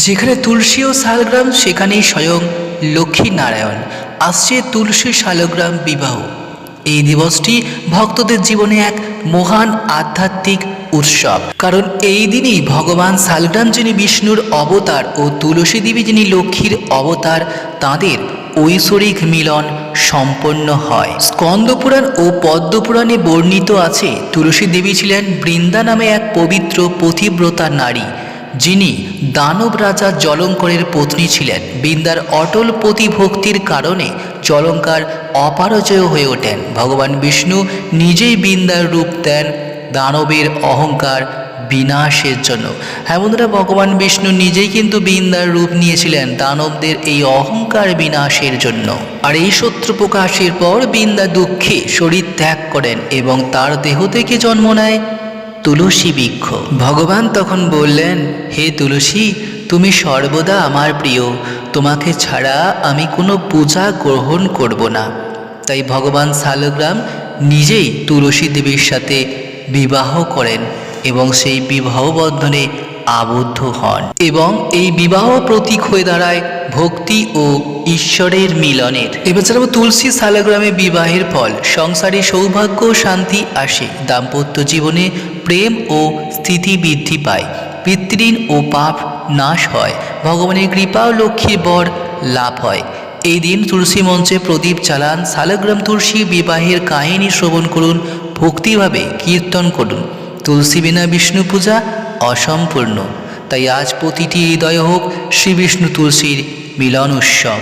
যেখানে তুলসী ও শালগ্রাম, সেখানেই স্বয়ং লক্ষ্মী নারায়ণ আসছে তুলসী শালগ্রাম বিবাহ। এই দিবসটি ভক্তদের জীবনে এক মহান আধ্যাত্মিক উৎসব। কারণ এই দিনই ভগবান শালগ্রাম যিনি বিষ্ণুর অবতার ও তুলসী দেবী যিনি লক্ষ্মীর অবতার, তাঁদের ঐশ্বরিক মিলন সম্পন্ন হয়। স্কন্দপুরাণ ও পদ্মপুরাণে বর্ণিত আছে, তুলসী দেবী ছিলেন বৃন্দা নামে এক পবিত্র পথিব্রতা নারী। যিনি দানব রাজা জলঙ্করের পত্নী ছিলেন। বৃন্দার অটল প্রতিভক্তির কারণে জলঙ্কার অপারজয় হয়ে ওঠেন। ভগবান বিষ্ণু নিজেই বৃন্দার রূপ দেন দানবের অহংকার বিনাশের জন্য। হ্যাঁ বন্ধুরা, ভগবান বিষ্ণু নিজেই কিন্তু বৃন্দার রূপ নিয়েছিলেন দানবদের এই অহংকার বিনাশের জন্য। আর এই শত্রু প্রকাশের পর বৃন্দা দুঃখে শরীর ত্যাগ করেন এবং তার দেহ থেকে জন্ম নেয়? তুলসী বৃক্ষ। ভগবান তখন বললেন, হে তুলসী, তুমি সর্বদা আমার প্রিয়। তোমাকে ছাড়া আমি কোনো পূজা গ্রহণ করব না। তাই ভগবান শালগ্রাম নিজেই তুলসী দেবীর সাথে বিবাহ করেন এবং সেই বিবাহ বন্ধনে আবদ্ধ হন এবং এই বিবাহ প্রতীক হয়ে দাঁড়ায় ভক্তি ও ঈশ্বরের মিলনের। এবার জানাব তুলসী শালগ্রামে বিবাহের ফল। সংসারে সৌভাগ্য শান্তি আসে। দাম্পত্য জীবনে প্রেম ও স্থিতি বৃদ্ধি পায়। পিতৃঋণ ও পাপ নাশ হয়। ভগবানের কৃপা ও লক্ষ্মীর বর লাভ হয়। এই দিন তুলসী মঞ্চে প্রদীপ চালান শালগ্রাম তুলসী বিবাহের কাহিনী শ্রবণ করুন, ভক্তিভাবে কীর্তন করুন। তুলসী বিনা বিষ্ণু পূজা অসম্পূর্ণ। তাই আজ প্রতিটি হৃদয় হোক শ্রীবিষ্ণু তুলসীর মিলন উৎসব